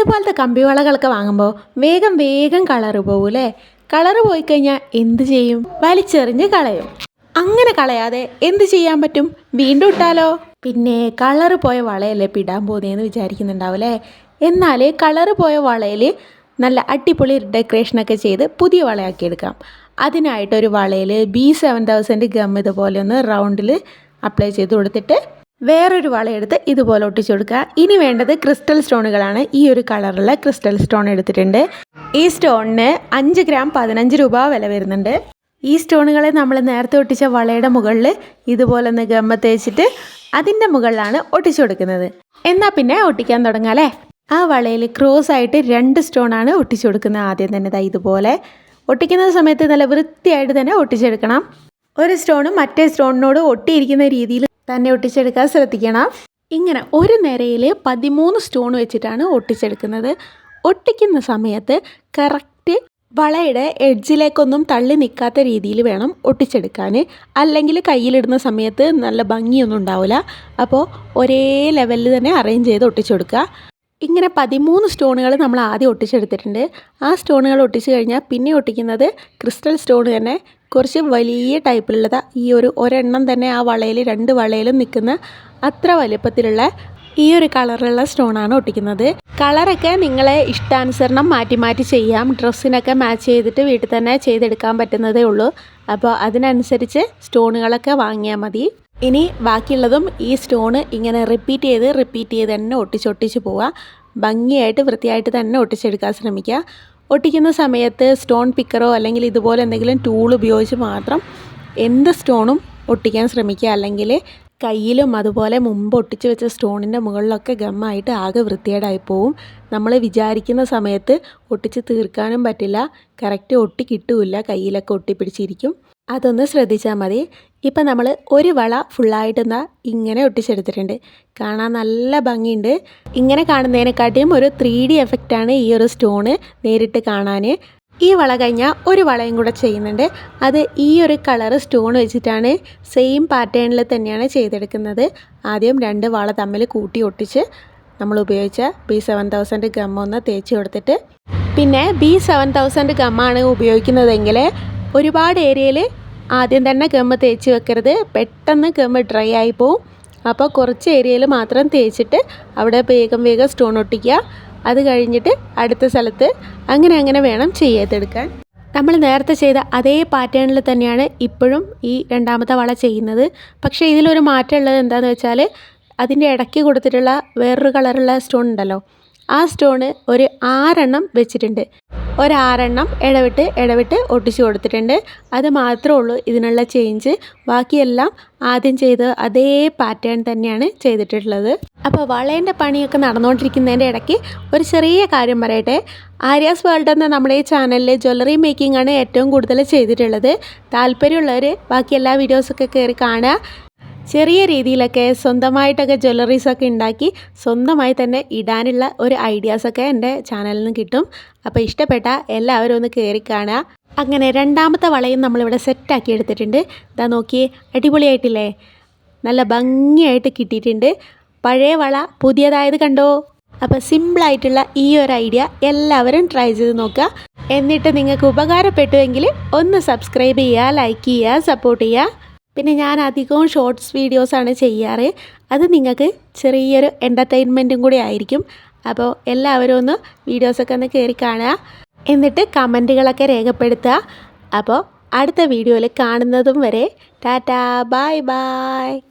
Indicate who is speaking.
Speaker 1: ഇതുപോലത്തെ കമ്പി വളകളൊക്കെ വാങ്ങുമ്പോൾ വേഗം വേഗം കളറ് പോകൂലേ കളറ് പോയി കഴിഞ്ഞാൽ എന്ത് ചെയ്യും? വലിച്ചെറിഞ്ഞ് കളയും. അങ്ങനെ കളയാതെ എന്ത് ചെയ്യാൻ പറ്റും? വീണ്ടും ഇട്ടാലോ? പിന്നെ കളറ് പോയ വളയല്ലേ പിടാൻ പോകുന്നതെന്ന് വിചാരിക്കുന്നുണ്ടാവില്ലേ എന്നാൽ കളറ് പോയ വളയിൽ നല്ല അടിപൊളി ഡെക്കറേഷനൊക്കെ ചെയ്ത് പുതിയ വളയാക്കി എടുക്കാം അതിനായിട്ടൊരു വളയിൽ ബി സെവൻ തൗസൻഡ് ഗം ഇതുപോലെ ഒന്ന് റൗണ്ടിൽ അപ്ലൈ ചെയ്ത് കൊടുത്തിട്ട് വേറൊരു വളയെടുത്ത് ഇതുപോലെ ഒട്ടിച്ചു കൊടുക്കുക. ഇനി വേണ്ടത് ക്രിസ്റ്റൽ സ്റ്റോണുകളാണ്. ഈ ഒരു കളറുള്ള ക്രിസ്റ്റൽ സ്റ്റോൺ എടുത്തിട്ടുണ്ട്. ഈ സ്റ്റോണിന് അഞ്ച് ഗ്രാം പതിനഞ്ച് രൂപ വില വരുന്നുണ്ട്. ഈ സ്റ്റോണുകളെ നമ്മൾ നേരത്തെ ഒട്ടിച്ച വളയുടെ മുകളിൽ ഇതുപോലെ ഒന്ന് ഗമ്മ തേച്ചിട്ട് അതിന്റെ മുകളിലാണ് ഒട്ടിച്ചു കൊടുക്കുന്നത്. എന്നാൽ പിന്നെ ഒട്ടിക്കാൻ തുടങ്ങാം ആ വളയിൽ ക്രോസ് ആയിട്ട് രണ്ട് സ്റ്റോണാണ് ഒട്ടിച്ചു കൊടുക്കുന്നത് ആദ്യം തന്നെ ഇതുപോലെ. ഒട്ടിക്കുന്ന സമയത്ത് നല്ല വൃത്തിയായിട്ട് തന്നെ ഒട്ടിച്ചെടുക്കണം. ഒരു സ്റ്റോണും മറ്റേ സ്റ്റോണിനോട് ഒട്ടിയിരിക്കുന്ന രീതിയിൽ തന്നെ ഒട്ടിച്ചെടുക്കാൻ ശ്രദ്ധിക്കണം. ഇങ്ങനെ ഒരു നിരയിൽ പതിമൂന്ന് സ്റ്റോൺ വെച്ചിട്ടാണ് ഒട്ടിച്ചെടുക്കുന്നത്. ഒട്ടിക്കുന്ന സമയത്ത് കറക്റ്റ് വളയുടെ എഡ്ജിലേക്കൊന്നും തള്ളി നിൽക്കാത്ത രീതിയിൽ വേണം ഒട്ടിച്ചെടുക്കാൻ. അല്ലെങ്കിൽ കയ്യിലിടുന്ന സമയത്ത് നല്ല ഭംഗിയൊന്നും ഉണ്ടാവില്ല. അപ്പോൾ ഒരേ ലെവലിൽ തന്നെ അറേഞ്ച് ചെയ്ത് ഒട്ടിച്ചു കൊടുക്കുക ഇങ്ങനെ പതിമൂന്ന് സ്റ്റോണുകൾ നമ്മൾ ആദ്യം ഒട്ടിച്ചെടുത്തിട്ടുണ്ട്. ആ സ്റ്റോണുകൾ ഒട്ടിച്ച് കഴിഞ്ഞാൽ പിന്നെ ഒട്ടിക്കുന്നത് ക്രിസ്റ്റൽ സ്റ്റോൺ തന്നെ. കുറച്ച് വലിയ ടൈപ്പിലുള്ളത്. ഈ ഒരു ഒരെണ്ണം തന്നെ ആ വളയിൽ രണ്ട് വളയിലും നിൽക്കുന്ന അത്ര വലിപ്പത്തിലുള്ള ഈ ഒരു കളറുള്ള സ്റ്റോണാണ് ഒട്ടിക്കുന്നത്. കളറൊക്കെ നിങ്ങളെ ഇഷ്ടാനുസരണം മാറ്റി മാറ്റി ചെയ്യാം. ഡ്രസ്സിനൊക്കെ മാച്ച് ചെയ്തിട്ട് വീട്ടിൽ തന്നെ ചെയ്തെടുക്കാൻ പറ്റുന്നതേ ഉള്ളൂ. അപ്പോൾ അതിനനുസരിച്ച് സ്റ്റോണുകളൊക്കെ വാങ്ങിയാൽ മതി. ഇനി ബാക്കിയുള്ളതും ഈ സ്റ്റോണ് ഇങ്ങനെ റിപ്പീറ്റ് ചെയ്ത് റിപ്പീറ്റ് ചെയ്ത് തന്നെ ഒട്ടിച്ചൊട്ടിച്ച് പോവുക. ഭംഗിയായിട്ട് വൃത്തിയായിട്ട് തന്നെ ഒട്ടിച്ചെടുക്കാൻ ശ്രമിക്കുക. ഒട്ടിക്കുന്ന സമയത്ത് സ്റ്റോൺ പിക്കറോ അല്ലെങ്കിൽ ഇതുപോലെ എന്തെങ്കിലും ടൂൾ ഉപയോഗിച്ച് മാത്രം എന്ത് സ്റ്റോണും ഒട്ടിക്കാൻ ശ്രമിക്കുക. അല്ലെങ്കിൽ കയ്യിലും അതുപോലെ മുമ്പ് ഒട്ടിച്ച് വെച്ച സ്റ്റോണിന്റെ മുകളിലൊക്കെ ഗമ്മായിട്ട് ആകെ വൃത്തികേടായി പോവും. നമ്മൾ വിചാരിക്കുന്ന സമയത്ത് ഒട്ടിച്ച് തീർക്കാനും പറ്റില്ല. കറക്റ്റ് ഒട്ടി കിട്ടില്ല. കയ്യിലൊക്കെ ഒട്ടിപ്പിടിച്ചിരിക്കും. അതൊന്ന് ശ്രദ്ധിച്ചാൽ മതി. ഇപ്പം നമ്മൾ ഒരു വള ഫുള്ളായിട്ട് എന്താ ഇങ്ങനെ ഒട്ടിച്ചെടുത്തിട്ടുണ്ട്. കാണാൻ നല്ല ഭംഗിയുണ്ട്. ഇങ്ങനെ കാണുന്നതിനെക്കാട്ടിയും ഒരു ത്രീ ഡി എഫക്റ്റാണ് ഈ ഒരു സ്റ്റോണ് നേരിട്ട് കാണാൻ ഈ വള കഴിഞ്ഞാൽ ഒരു വളയും കൂടെ ചെയ്യുന്നുണ്ട്. അത് ഈ ഒരു കളർ സ്റ്റോൺ വെച്ചിട്ടാണ് സെയിം പാറ്റേണിൽ തന്നെയാണ് ചെയ്തെടുക്കുന്നത്. ആദ്യം രണ്ട് വള തമ്മിൽ കൂട്ടി ഒട്ടിച്ച് നമ്മൾ ഉപയോഗിച്ച ബി സെവൻ തൗസൻഡ് ഗമ്മ ഒന്ന് തേച്ച് കൊടുത്തിട്ട്. പിന്നെ ബി സെവൻ തൗസൻഡ് ഗമ്മാണ് ഉപയോഗിക്കുന്നതെങ്കിൽ ഒരുപാട് ഏരിയയിൽ ആദ്യം തന്നെ ഗമ്മ് തേച്ച് വെക്കരുത്. പെട്ടെന്ന് ഗമ്മ് ഡ്രൈ ആയി പോവും. അപ്പോൾ കുറച്ച് ഏരിയയിൽ മാത്രം തേച്ചിട്ട് അവിടെ വേഗം വേഗം സ്റ്റോൺ ഒട്ടിക്കുക. അത് കഴിഞ്ഞിട്ട് അടുത്ത സ്ഥലത്ത് അങ്ങനെ അങ്ങനെ വേണം ചെയ്തെടുക്കാൻ. നമ്മൾ നേരത്തെ ചെയ്ത അതേ പാറ്റേണിൽ തന്നെയാണ് ഇപ്പോഴും ഈ രണ്ടാമത്തെ വള ചെയ്യുന്നത്. പക്ഷേ ഇതിലൊരു മാറ്റം ഉള്ളത് എന്താണെന്ന് വെച്ചാൽ അതിന്റെ ഇടയ്ക്ക് കൊടുത്തിട്ടുള്ള വേറൊരു കളറുള്ള സ്റ്റോൺ ഉണ്ടല്ലോ. ആ സ്റ്റോണ് ഒരു ആറെണ്ണം വെച്ചിട്ടുണ്ട്. ഒരാറെണ്ണം ഇടവിട്ട് ഇടവിട്ട് ഒട്ടിച്ചു കൊടുത്തിട്ടുണ്ട്. അത് മാത്രമേ ഉള്ളൂ ഇതിനുള്ള ചേഞ്ച് ബാക്കിയെല്ലാം ആദ്യം ചെയ്ത് അതേ പാറ്റേൺ തന്നെയാണ് ചെയ്തിട്ടുള്ളത്. അപ്പോൾ വളേന്റെ പണിയൊക്കെ നടന്നുകൊണ്ടിരിക്കുന്നതിന്റെ ഇടയ്ക്ക് ഒരു ചെറിയ കാര്യം പറയട്ടെ. ആര്യാസ് വേൾഡ് എന്ന നമ്മുടെ ഈ ചാനലിൽ ജ്വല്ലറി മേക്കിംഗ് ആണ് ഏറ്റവും കൂടുതൽ ചെയ്തിട്ടുള്ളത്. താല്പര്യമുള്ളവർ ബാക്കി എല്ലാ വീഡിയോസൊക്കെ കയറി കാണുക. ചെറിയ രീതിയിലൊക്കെ സ്വന്തമായിട്ടൊക്കെ ജ്വല്ലറീസൊക്കെ ഉണ്ടാക്കി സ്വന്തമായി തന്നെ ഇടാനുള്ള ഒരു ഐഡിയാസൊക്കെ എന്റെ ചാനലിൽ നിന്ന് കിട്ടും. അപ്പോൾ ഇഷ്ടപ്പെട്ട എല്ലാവരും ഒന്ന് കയറി കാണുക. അങ്ങനെ രണ്ടാമത്തെ വളയും നമ്മളിവിടെ സെറ്റാക്കി എടുത്തിട്ടുണ്ട്. ഇതാ നോക്കിയേ അടിപൊളിയായിട്ടില്ലേ? നല്ല ഭംഗിയായിട്ട് കിട്ടിയിട്ടുണ്ട്. പഴയ വള പുതിയതായത് കണ്ടോ? അപ്പോൾ സിമ്പിളായിട്ടുള്ള ഈ ഒരു ഐഡിയ എല്ലാവരും ട്രൈ ചെയ്ത് നോക്കുക. എന്നിട്ട് നിങ്ങൾക്ക് ഉപകാരപ്പെട്ടുവെങ്കിൽ ഒന്ന് സബ്സ്ക്രൈബ് ചെയ്യുക ലൈക്ക് ചെയ്യുക സപ്പോർട്ട് ചെയ്യുക. പിന്നെ ഞാൻ അധികവും ഷോർട്സ് വീഡിയോസാണ് ചെയ്യാറ്. അത് നിങ്ങൾക്ക് ചെറിയൊരു എന്റർടൈൻമെന്റും കൂടി ആയിരിക്കും. അപ്പോൾ എല്ലാവരും ഒന്ന് വീഡിയോസൊക്കെ ഒന്ന് കയറി കാണുക. എന്നിട്ട് കമന്റുകളൊക്കെ രേഖപ്പെടുത്തുക. അപ്പോൾ അടുത്ത വീഡിയോയിൽ കാണുന്നതും വരെ ടാറ്റാ ബായ് ബായ്